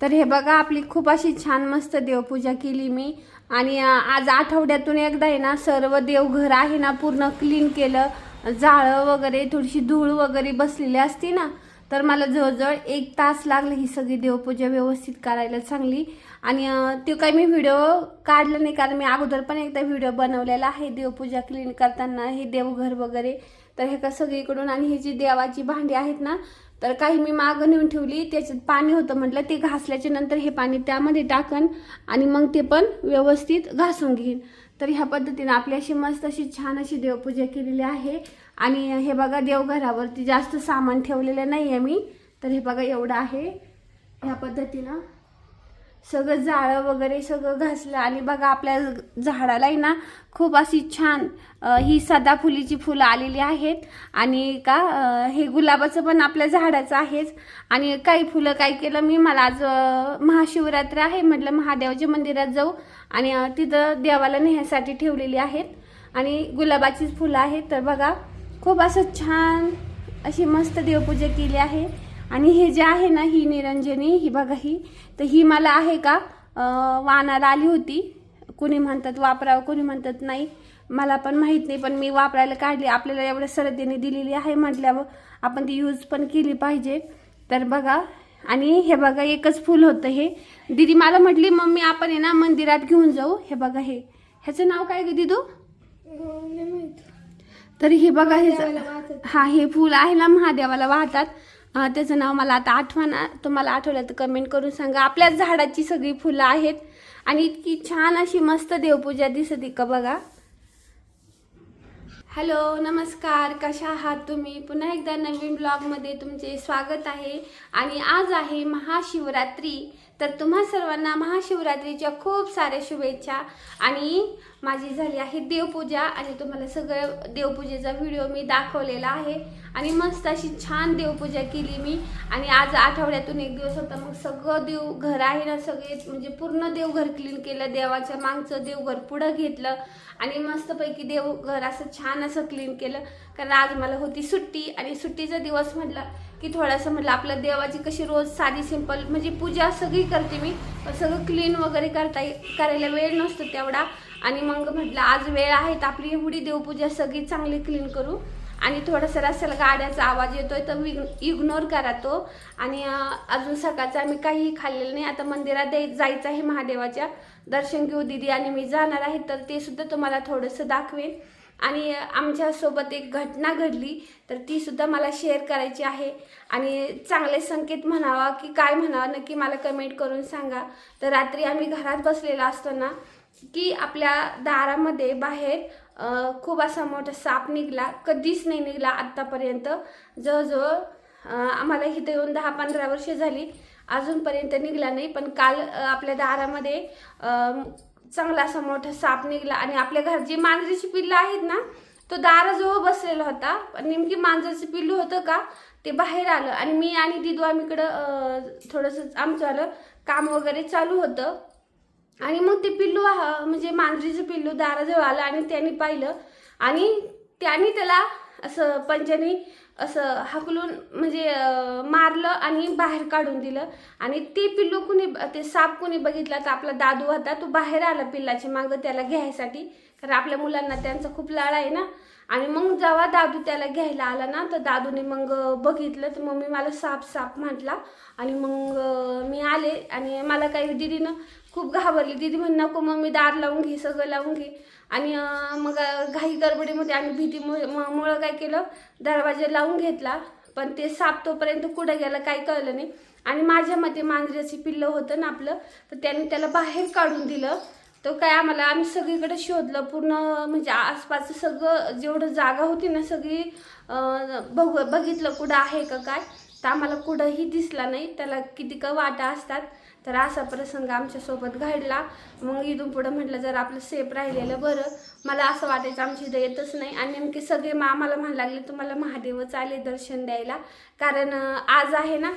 तर हे बघा आपली खूप अशी छान मस्त देवपूजा केली मी. आणि आज आठवड्यातून एकदा आहे ना सर्व देवघर आहे ना पूर्ण क्लीन केलं. जाळं वगैरे थोडीशी धूळ वगैरे बसलेली असती ना तर मला जवळजवळ एक तास लागले ही सगळी देवपूजा व्यवस्थित करायला चांगली. आणि ते काही मी व्हिडिओ काढला नाही कारण मी अगोदर पण एकदा व्हिडिओ बनवलेला आहे देवपूजा क्लीन करताना हे देवघर वगैरे. तर हे का सगळीकडून आणि ही जी देवाची भांडी आहेत ना तर काही मी मागं नेऊन ठेवली त्याच्यात पाणी होतं म्हटलं ते घासल्याच्या नंतर हे पाणी त्यामध्ये टाकन आणि मग ते पण व्यवस्थित घासून घेईन. तर ह्या पद्धतीनं आपली अशी मस्त अशी छान अशी देवपूजा केलेली आहे. आणि हे बघा देवघरावरती जास्त सामान ठेवलेलं नाही आहे मी. तर हे बघा एवढं आहे. ह्या पद्धतीनं सगळं जाळं वगैरे सगळं घासलं. आणि बघा आपल्या झाडालाही ना खूप अशी छान ही सदाफुलीची फुलं आलेली आहेत. आणि का हे गुलाबाचं पण आपल्या झाडाचं आहेच. आणि काही फुलं काय केलं मी मला आज महाशिवरात्री आहे म्हटलं महादेवाच्या मंदिरात जाऊ. आणि तिथं देवाला नेण्यासाठी ठेवलेली आहेत. आणि गुलाबाचीच फुलं आहेत. तर बघा खूप असं छान अशी मस्त देवपूजा केली आहे. आणि हे जे आहे ना ही निरंजनी ही बघा ही तर ही मला आहे का वानाला आली होती. कुणी म्हणतात वापरावं कुणी म्हणतात नाही. मला पण माहीत नाही पण मी वापरायला काढली. आपल्याला एवढ्या सरदेने दिलेली आहे म्हटल्यावर आपण ती यूज पण केली पाहिजे. तर बघा आणि हे बघा एकच फुल होतं हे. दिदी मला म्हटली मम्मी आपण आहे ना मंदिरात घेऊन जाऊ. हे बघा हे. ह्याचं नाव काय ग दिदू? तर हे बघा हे हा हे फुल आहे ना महादेवाला वाहतात. त्याचं नाव मला आता आठवणा तुम्हाला आठवलं तर कमेंट करून सांगा. आपल्याच झाडाची सगळी फुलं आहेत. आणि इतकी छान अशी मस्त देवपूजा दिसत का बघा? हॅलो नमस्कार. कशा आहात तुम्ही? पुन्हा एकदा नवीन ब्लॉगमध्ये तुमचे स्वागत आहे. आणि आज आहे महाशिवरात्री. तर तुम्हा सर्वांना महाशिवरात्रीच्या खूप साऱ्या शुभेच्छा. आणि माझी झाली आहे देवपूजा आणि तुम्हाला सगळं देवपूजेचा व्हिडिओ मी दाखवलेला आहे. आणि मस्त अशी छान देवपूजा केली मी. आणि आज आठवड्यातून एक दिवस होता मग सगळं देव घर आहे ना सगळे म्हणजे पूर्ण देवघर क्लीन केलं देवाच्या मागचं देवघर पुढं घेतलं. आणि मस्तपैकी देवघर असं छान असं क्लीन केलं. कारण आज मला होती सुट्टी आणि सुट्टीचा दिवस म्हटलं की थोडंसं म्हटलं आपलं देवाची कशी रोज साधी सिंपल म्हणजे पूजा सगळी करते मी. पण सगळं क्लीन वगैरे करता करायला वेळ नसतो तेवढा. आणि मग म्हटलं आज वेळ आहे तर आपली एवढी देवपूजा सगळी चांगली क्लीन करू. आणि थोडासा रस्त्याला गाड्याचा आवाज येतोय तर इग्नोर करा तो. आणि अजून सकाळचं आम्ही काहीही खाल्लेलं नाही. आता मंदिरात जायचं आहे महादेवाच्या. दर्शन घेऊ दिदी आणि मी जाणार आहे तर ते सुद्धा तुम्हाला थोडंसं दाखवेन. आणि आमच्यासोबत एक घटना घडली तर ती सुद्धा मला शेअर करायची आहे. आणि चांगले संकेत म्हणावा की काय म्हणावा नक्की मला कमेंट करून सांगा. तर रात्री आम्ही घरात बसलेला असतो ना की आपल्या दारामध्ये बाहेर खूप असा मोठा साप निघला. कधीच नाही निघला आत्तापर्यंत. जवळजवळ आम्हाला इथं येऊन दहा पंधरा वर्षे झाली. अजूनपर्यंत निघला नाही पण काल आपल्या दारामध्ये चांगला असा मोठा साप निघला. आणि आपल्या घर जी मांजरीची पिल्लं आहेत ना तो दाराजवळ बसलेला होता. पण नेमकी मांजरचं पिल्लू होतं का ते बाहेर आलं. आणि मी आणि दिदू आम्हीकडं थोडंसं आमचं आलं. काम वगैरे चालू होतं. आणि मग ते पिल्लू म्हणजे मांजरीचं पिल्लू दाराजवळ आलं आणि त्याने पाहिलं. आणि त्याने त्याला असं पंचानी असं हाकलून म्हणजे मारलं आणि बाहेर काढून दिलं. आणि ते पिल्लू कुणी ते साप कुणी बघितला तर आपला दादू होता तो बाहेर आला पिल्लाची मागं त्याला घ्यायसाठी. कारण आपल्या मुलांना त्यांचा खूप लाळ आहे ना. आणि मग जेव्हा दादू त्याला घ्यायला आला ना तर दादूने मग बघितलं तर मम्मी मला साप साप म्हटला. आणि मग मी आले आणि मला काही दिदीनं खूप घाबरली. दिदी म्हण नको मग मी दार लावून घे सगळं लावून घे. आणि मग घाई गडबडीमध्ये आम्ही भीतीमुळे म- मुळं काय केलं? दरवाजा लावून घेतला. पण ते साप तोपर्यंत कुठं गेलं काही कळलं नाही. आणि माझ्या मते मांजऱ्याची पिल्लं होतं ना आपलं तर त्याने त्याला बाहेर काढून दिलं. तो काय आम्हाला आम्ही सगळीकडे शोधलं पूर्ण म्हणजे आसपासचं सगळं जेवढं जागा होती ना सगळी बघ बघितलं कुठं आहे का काय तर आम्हाला कुठंही दिसला नाही. त्याला किती का वाटा असतात तर असा प्रसंग आमच्यासोबत घडला. मग इथून पुढं म्हटलं जर आपलं सेफ राहिलेलं बरं. मला असं वाटायचं आमची इथं येतच नाही. आणि नेमके सगळे मा आम्हाला म्हणायला लागले तुम्हाला महादेवच आले दर्शन द्यायला. कारण आज आहे ना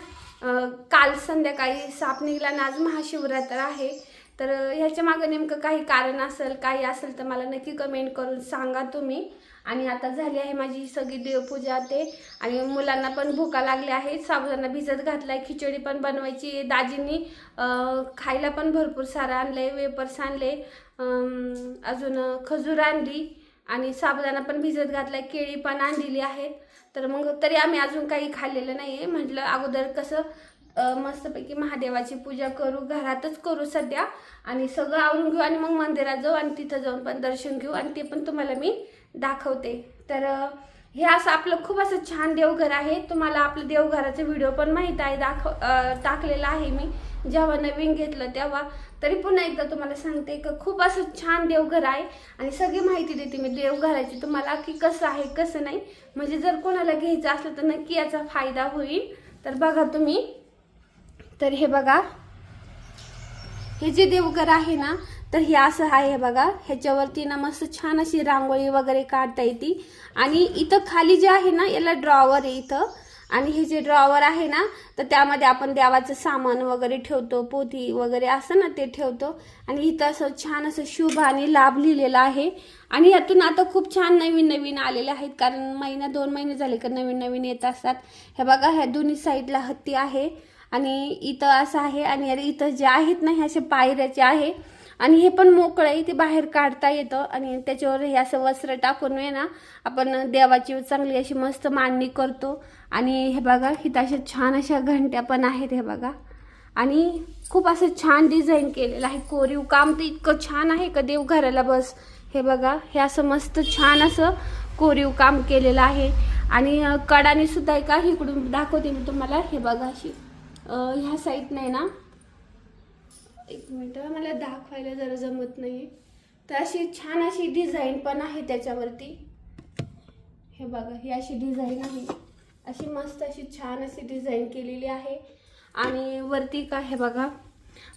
काल संध्याकाळी साप निघला आणि आज महाशिवरात्र आहे. तर ह्याच्या मागं नेमकं काही कारण असेल काही असेल तर मला नक्की कमेंट करून सांगा तुम्ही. आणि आता झाली आहे माझी सगळी देवपूजा ते. आणि मुलांना पण भुका लागल्या आहेत साबुदाणा भिजत घातला आहे खिचडी पण बनवायची आहे. दाजींनी खायला पण भरपूर सारं आणलं वेपर्स आणले अजून खजूर आणली. आणि साबुदाणा पण भिजत घातलाय केळी पण आणलेली आहेत. तर मग तरी आम्ही अजून काही खाल्लेलं नाही आहे म्हटलं अगोदर कसं मस्तपैकी महादेवाची पूजा करू घरातच करू सध्या. आणि सगळं आवरून घेऊ आणि मग मंदिरात जाऊ आणि तिथं जाऊन पण दर्शन घेऊ आणि ते पण तुम्हाला मी दाखवते. तर हे असं आपलं खूप असं छान देवघर आहे. तुम्हाला आपलं देवघराचा व्हिडिओ पण माहीत आहे दाखव टाकलेला आहे मी. जेव्हा नवीन घेतलं तेव्हा. तरी पुन्हा एकदा तुम्हाला सांगते की खूप असं छान देवघर आहे. आणि सगळी माहिती देते मी देवघराची तुम्हाला की कसं आहे कसं नाही. म्हणजे जर कोणाला घ्यायचं असलं तर नक्की याचा फायदा होईल. तर बघा तुम्ही. तर हे बघा. हे जे देवघर आहे ना तर हे असं आहे बघा. ह्याच्यावरती ना मस्त छान अशी रांगोळी वगैरे काढता येते. आणि इथं खाली जे आहे ना याला ड्रॉवर आहे इथं. आणि हे जे ड्रॉवर आहे ना तर त्यामध्ये आपण देवाचं सामान वगैरे ठेवतो पोथी वगैरे असं ना ते ठेवतो. आणि इथं असं छान असं शुभ आणि लाभ लिहिलेला आहे. आणि यातून आता खूप छान नवीन नवीन आलेले आहेत. कारण महिना दोन महिने झाले का नवीन नवीन येत असतात. हे बघा ह्या दोन्ही साईडला हत्ती आहे. आणि इथं असं आहे आणि अरे इथं जे आहेत ना हे असे पायऱ्याचे आहे. आणि हे पण मोकळं आहे ते बाहेर काढता येतं आणि त्याच्यावर हे असं वस्त्र टाकून आहे ना आपण देवाची चांगली अशी मस्त मांडणी करतो. आणि हे बघा इथं अशा छान अशा घंट्या पण आहेत हे बघा. आणि खूप असं छान डिझाईन केलेलं आहे. कोरीव काम तर इतकं छान आहे का देवघराला बस. हे बघा हे असं मस्त छान असं कोरीव काम केलेलं आहे. आणि कडाने सुद्धा एका इकडून दाखवते मी तुम्हाला. हे बघा अशी. ह्या साईडने ना एक मिनटं मला दाखवायला जरा जमत नाही तर अशी छान अशी डिझाईन पण आहे त्याच्यावरती. हे बघा ही अशी डिझाईन आहे. अशी मस्त अशी छान अशी डिझाईन केलेली आहे. आणि वरती काय हे बघा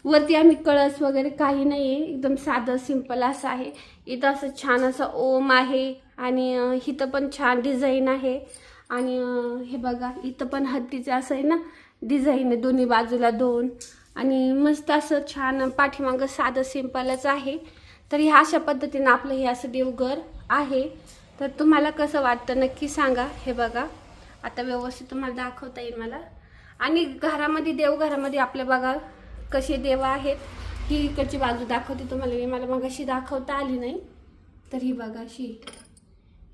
वरती आम्ही कळस वगैरे काही नाही आहे एकदम साधं सिंपल असं आहे. इथं असं छान असं ओम आहे. आणि इथं पण छान डिझाईन आहे. आणि हे बघा इथं पण हत्तीचं असं आहे ना डिझाईन आहे दोन्ही बाजूला दोन. आणि मस्त असं छान पाठीमागं साधं सिंपलच आहे. तर ह्या अशा पद्धतीनं आपलं हे असं देवघर आहे. तर तुम्हाला कसं वाटतं नक्की सांगा. हे बघा आता व्यवस्थित तुम्हाला दाखवता येईल मला. आणि घरामध्ये देवघरामध्ये आपल्या बघा कसे देव आहेत. ही इकडची बाजू दाखवते तुम्हाला. मी मला मग अशी दाखवता आली नाही. तर ही बघा अशी.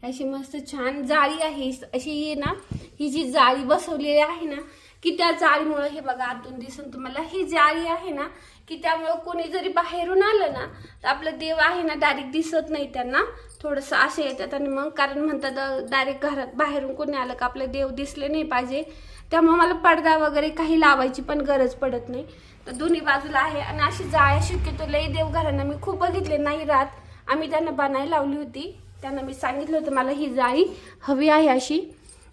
अशी मस्त छान जाळी आहे. अशी ही ना ही जी जाळी बसवलेली आहे ना की त्या जाळीमुळं हे बघा आतून दिसून तुम्हाला ही जाळी आहे ना की त्यामुळं कोणी जरी बाहेरून आलं ना तर आपलं देव आहे ना डायरेक्ट दिसत नाही त्यांना. थोडंसं असे येतात आणि मग कारण म्हणतात डायरेक्ट घरात बाहेरून कोणी आलं का आपलं देव दिसले नाही पाहिजे. त्यामुळे मला पडदा वगैरे काही लावायची पण गरज पडत नाही. तर दोन्ही बाजूला आहे आणि अशी जाळ्या शक्यतो लई देवघरांना मी खूप बघितले. नाही राहत. आम्ही त्यांना बनायला लावली होती. त्यांना मी सांगितलं होतं मला ही जाळी हवी आहे अशी.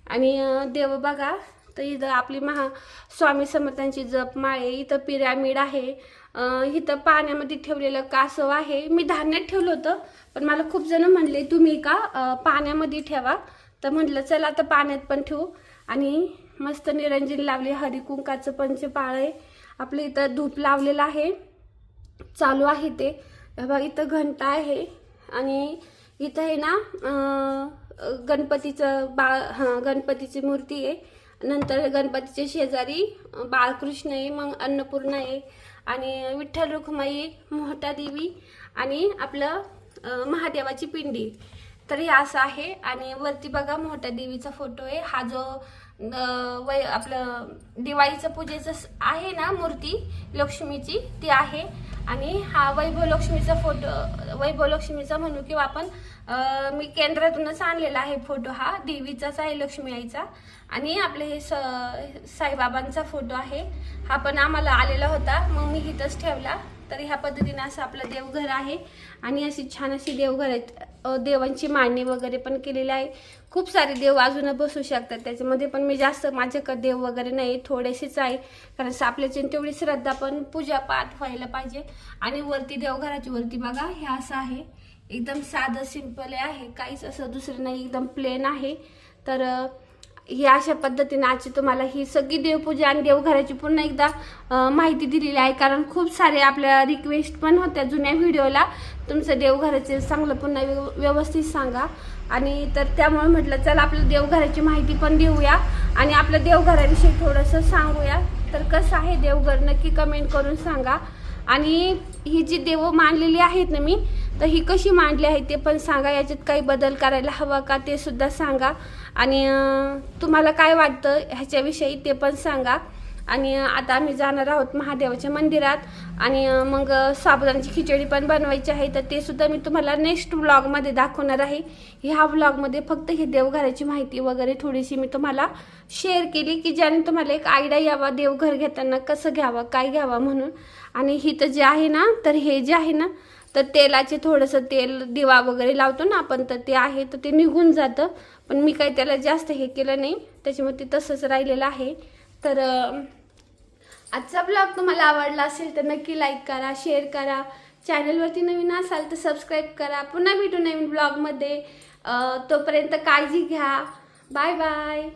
आणि देव बघा तर इथं आपली महा स्वामी समर्थांची जप माळे इथं पिरॅमिड आहे. इथं पाण्यामध्ये ठेवलेलं कासव आहे. मी धान्यात ठेवलं होतं पण मला खूप जण म्हणले तुम्ही का पाण्यामध्ये ठेवा? तर म्हटलं चला आता पाण्यात पण ठेवू. आणि मस्त निरंजन लावले हरिकुंकाचं पंचपाळ आहे. आपलं इथं धूप लावलेलं आहे. चालू आहे ते. बघा इथं घंटा आहे. आणि इथं आहे ना गणपतीचं बाळ हां गणपतीची मूर्ती आहे. नंतर गणपतीच्या शेजारी बाळकृष्ण आहे मग अन्नपूर्णा आहे आणि विठ्ठल रुखमाई मोहटा देवी आणि आपलं महादेवाची पिंडी. तर हे असं आहे. आणि वरती बघा मोठ्या देवीचा फोटो आहे. हा जो वय आपलं दिवाळीचं पूजेचं आहे ना मूर्ती लक्ष्मीची ती आहे. आणि हा वैभव लक्ष्मीचा फोटो वैभव लक्ष्मीचा म्हणू किंवा आपण मी केंद्रातूनच आणलेला आहे फोटो हा. देवीचाच आहे लक्ष्मी आईचा. आणि आपले हे स साईबाबांचा फोटो आहे. हा पण आम्हाला आलेला होता. मग मी इथंच ठेवला. तर ह्या पद्धतीने असं आपलं देवघर आहे. आणि अशी छान अशी देवघर आहेत. देवांची मांडणी वगैरे पण केलेली आहे. खूप सारे देव अजून बसू शकतात. त्याच्यामध्ये पण मी जास्त माझ्याकडे देव वगैरे नाही थोडेसेच आहे. कारण आपल्याची तेवढी श्रद्धा पण पूजा पाठ व्हायला पाहिजे. आणि वरती देवघराची वरती बघा हे असं आहे. एकदम साधं सिंपल आहे. काहीच असं दुसरं नाही. एकदम प्लेन आहे. तर ही अशा पद्धतीने आजची तुम्हाला ही सगळी देवपूजा आणि देवघराची पुन्हा एकदा माहिती दिलेली आहे. कारण खूप सारे आपल्या रिक्वेस्ट पण होत्या जुन्या व्हिडिओला. तुमचं देवघराचे चांगलं पुन्हा व्यव- व्यवस्थित सांगा. आणि तर त्यामुळे म्हटलं चल आपल्या देवघराची माहिती पण देऊया. आणि आपल्या देवघराविषयी थोडंसं सांगूया. तर कसं आहे देवघर नक्की कमेंट करून सांगा. आणि ही जी देव मानलेली आहेत ना मी तर ही कशी मांडली आहे ते पण सांगा याच्यात काही बदल करायला हवा का ते सुद्धा सांगा. आणि तुम्हाला काय वाटतं ह्याच्याविषयी ते पण सांगा. आणि आता आम्ही जाणार आहोत महादेवाच्या मंदिरात. आणि मग अं, साबुदाण्याची खिचडी पण बनवायची आहे. तर ते सुद्धा मी तुम्हाला नेक्स्ट व्लॉगमध्ये दाखवणार आहे. ह्या व्लॉगमध्ये फक्त ही देवघराची माहिती वगैरे थोडीशी मी तुम्हाला शेअर केली की ज्याने तुम्हाला एक आयडिया यावा देवघर घेताना कसं घ्यावं काय घ्यावं म्हणून. आणि ही तर जे आहे ना तर हे जे आहे ना तर तेलाचे थोडंसं तेल दिवा वगैरे लावतो ना आपण तर ते आहे तर ते निघून जातं. पण मी काही त्याला जास्त हे केलं नाही. त्याच्यामुळे ते तसंच राहिलेलं आहे. तर आजचा ब्लॉग तुम्हाला आवडला असेल तर नक्की लाईक करा शेअर करा. चॅनलवरती नवीन असाल तर सबस्क्राईब करा. पुन्हा भेटू नवीन ब्लॉगमध्ये तोपर्यंत काळजी घ्या. Bye bye